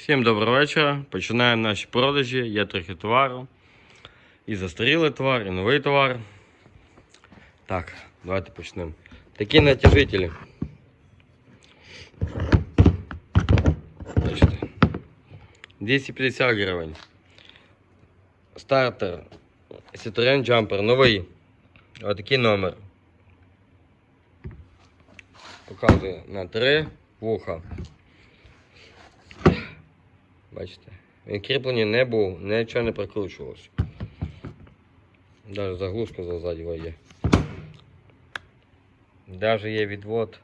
Всім доброго вечора. Починаємо наші продажі. Є трохи товару. І застарілий товар, і новий товар. Так, давайте почнемо. Такі натяжителі. Бачите. 250 гривень. Стартер. Citroen Jumper новий. Отакий номер. Показує на три вуха. Бачите? Він кріплення не був, нічого не прикручувалося. Навіть заглушка ззаді є. Навіть є відвод.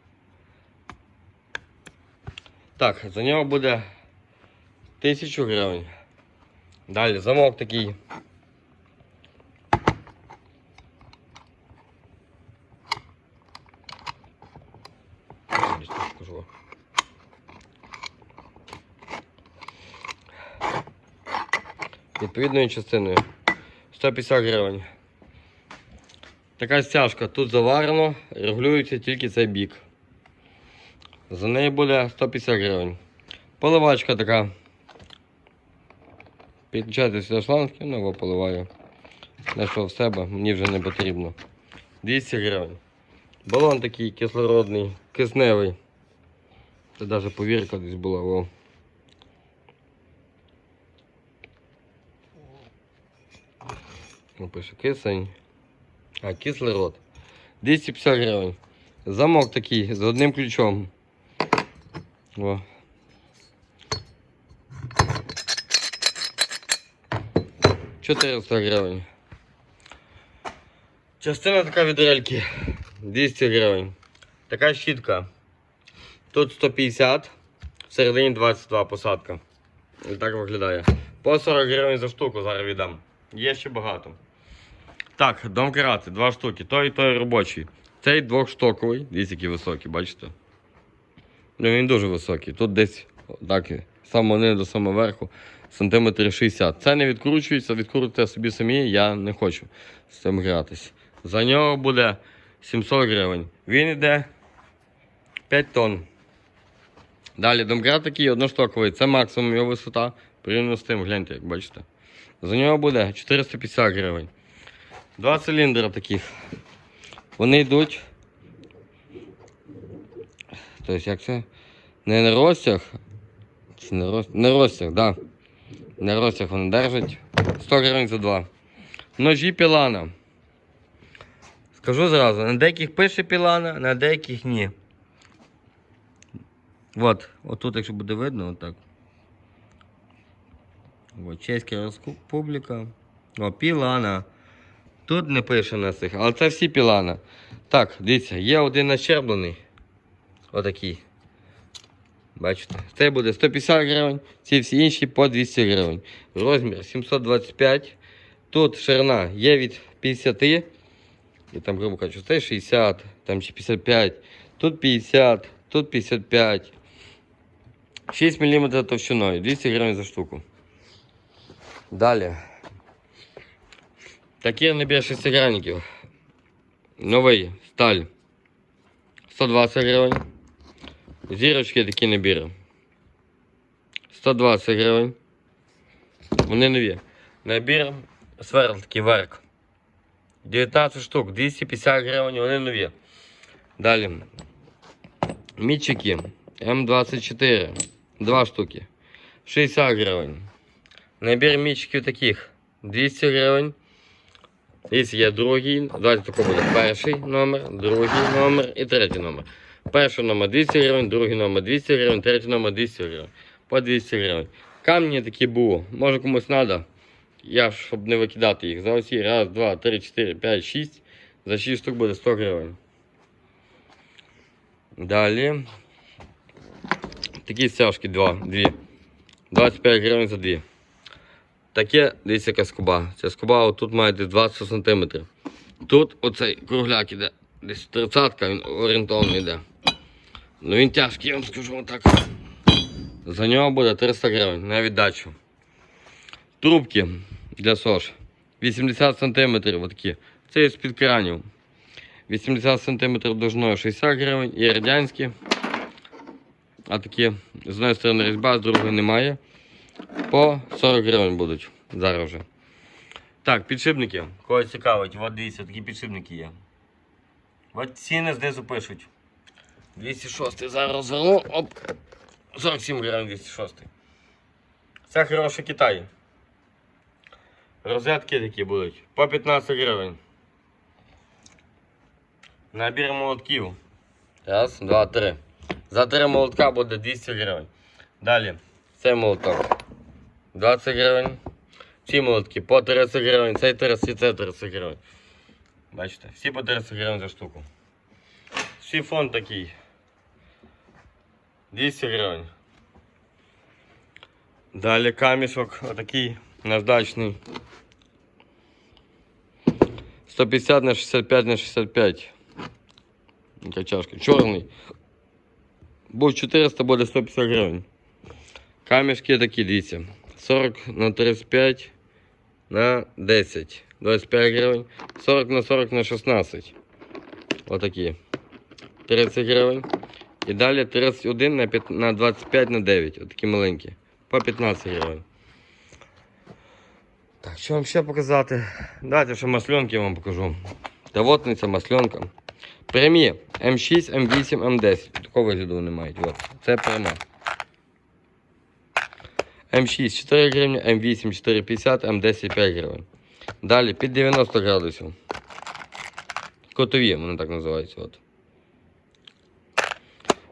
Так, за нього буде 1000 гривень. Далі замок такий. Десь тут покажу. Відповідною частиною 150 гривень. Така стяжка тут заварено, регулюється тільки цей бік. За неї буде 150 гривень. Поливачка така. Підключайте сюди шланги, ну поливаю. Знайшов в себе, мені вже не потрібно. 200 гривень. Балон такий кислородний, кисневий. Це навіть повірка десь була. Ну, пише кисень. А, кислород. 250 гривень. Замок такий з одним ключом. О. Чотириста гривень. Частина така від рельки. 200 гривень. Така щітка. Тут 150, всередині 22 посадка. І так виглядає. По 40 гривень за штуку зараз віддам. Є ще багато. Так, домкрати, два штуки. Той і той робочий. Цей двохштоковий, дивіться, який високий, бачите? Ну він дуже високий. Тут десь так, з самого до самого верху, сантиметрів 60. Це не відкручується, відкрутите собі самі, я не хочу з цим гратись. За нього буде 700 гривень. Він йде 5 тонн. Далі домкрат такий одноштоковий, це максимум його висота. Порівняно з тим, гляньте, як бачите. За нього буде 450 гривень. Два циліндри таких. Вони йдуть. Тобто, як це? Не на розтяг. Чи на розтяг? На розтяг, так. Да. На розтяг вони держать. 100 гривень за два. Ножі пілана. Скажу зразу, на деяких пише пілана, на деяких ні. От, отут, якщо буде видно, отак. От, Чеська Республіка. О, пілана. Тут не пише на цих, але це всі пілана. Так, дивіться, є один начерблений. Отакий. Бачите? Це буде 150 гривень, ці всі інші по 200 гривень. Розмір 725. Тут ширина є від 50. І там, грубо кажучи, це 60, там чи 55. Тут 50, тут 55. 6 мм товщиною, 200 гривень за штуку. Далі. Такий набір шестигранників. Новий сталь. 120 гривень. Зірочки такі набіри. 120 гривень. Вони нові. Набір сверл такий верк. 19 штук, 250 гривень, вони нові. Далі. Мітчики М24. Два штуки. 60 гривень. Набір мітчиків таких 200 гривень. Дивіться, є другий. Давайте тако буде перший номер, другий номер і третій номер. Перший номер 200 гривень, другий номер 200 гривень, третій номер 200 гривень. По 200 гривень. Камні такі було. Може комусь треба. Я, щоб не викидати їх. За оці раз, два, три, чотири, п'ять, шість. За 6 штук буде 100 гривень. Далі. Такі стяжки два, дві. 25 гривень за дві. Таке, дивіться, яка скоба. Ця скоба отут має десь 20 см. Тут оцей кругляк іде. Десь 30 він орієнтовно йде. Ну він тяжкий, я вам скажу отак. За нього буде 300 гривень на віддачу. Трубки для СОЖ. 80 см отакі. Це з-під кранів. 80 см довжиною 60 гривень і радянські. А такі З одної сторони різьба, з другої немає. По 40 гривень будуть зараз вже. Так, підшипники. Когось цікавить, от дивіться, такі підшипники є. От ціни знизу пишуть. 206 зараз розверну. Оп. 47 гривень 206. Це хороший Китай. Розетки такі будуть. По 15 гривень. Набір молотків. Раз, два, три. За три молотка буде 200 гривень. Далі. Цей молоток. 20 гривень. Ці молотки по 30 гривень. Цей 30 і цей 30 гривень. Бачите, всі по 30 гривень за штуку. Сифон такий. 200 гривень. Далі камішок отакий наждачний. 150 на 65 на 65. Яка чашка. Чорний. Був 400, буде 150 гривень. Камішки такі, дивіться. 40 на 35 на 10. 25 гривень. 40 на 40 на 16. Отакі. 30 гривень. І далі 31 на, 5, на 25 на 9. Отакі маленькі. По 15 гривень. Так, що вам ще показати? Давайте ще масленки вам покажу. Тавотниця, масленка. Прямі М6, М8, М10. Такого вигляду вони мають. От. Це пряма. М6 4 гривні, М8 4,50, М10 5 гривень. Далі під 90 градусів. Котові, вони так називаються. От.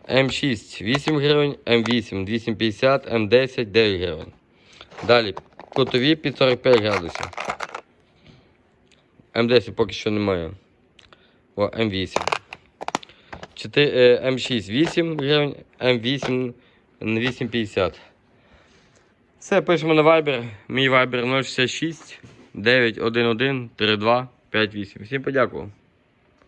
М6 8 гривень, М8 250, М10 9 гривень. Далі котові під 45 градусів. М10 поки що немає. О, М8. 4, е, М6 8 гривень, М8 8,50. Все, пишемо на Viber. Мій Viber 066 911 32 58. Всім подякував.